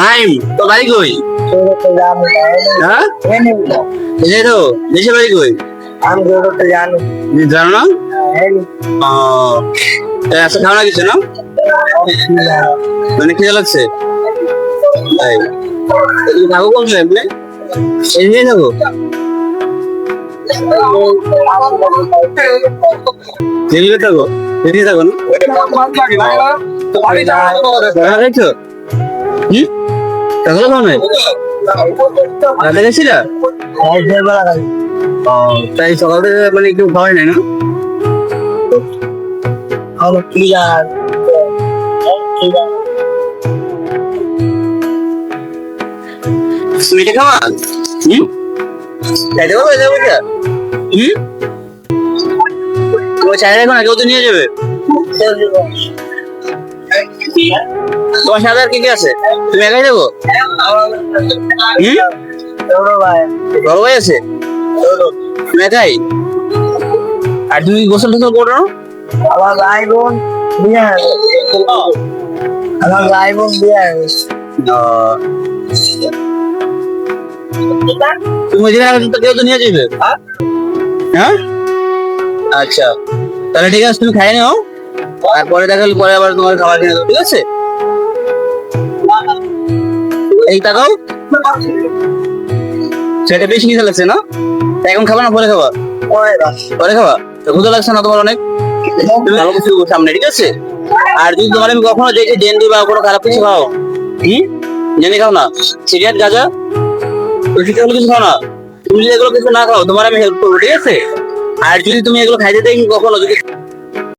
নাইম তো বাড়ি কই? হ্যাঁ? এই তো দেশে বাড়ি কই? আমি তো জানি জানো না আচ্ছা খাও না কিছু না? মানে খিদে লাগছে? তাই। তুমি থাকো কোন এমনি? এই নিয়ে থাকো। দিল্লি থাকো দিল্লি থাকো না? টাকা খাও রাতে গেছিলা তাই সকাল থেকে মানে কেউ খাওয়াই নাই না? খাওয়া? হুম। পারবে হুম। তোমার কেউ তো নিয়ে যাবে। তোমার সাথে আর কে কে আছে? তুমি একাই যাব বড় ভাই আছে। তুমি একাই? আর তুমি গোসল টোসল করো আমার ভাই বোন বিয়ে আমার ভাই বোন বিয়ে তুমি ওই দিন তো কেউ তো নিয়ে যাবে হ্যাঁ? আচ্ছা। তাহলে ঠিক আছে তুমি খাই নাও। আর পরে দেখালে পরে আবার তোমার খাবার কিনে দেবো, ঠিক আছে? এই টাকাও? সেটা বেশি নিতে লাগছে না? এখন খাবা না পরে খাবা? পরে খাবা? লাগছে না তোমার অনেক? ভালো কিছু সামনে, ঠিক আছে? আর যদি তোমার আমি কখনো দেখি ডেন্ডি বা কোনো খারাপ কিছু খাও জেনে খাও না? সিগারেট, গাঁজা? এগুলো কিছু খাও না? তুমি যদি এগুলো কিছু না খাও, তোমার আমি হেল্প করব, ঠিক আছে? আর যদি তুমি এগুলো খাইতে দেখি কখনো, যদি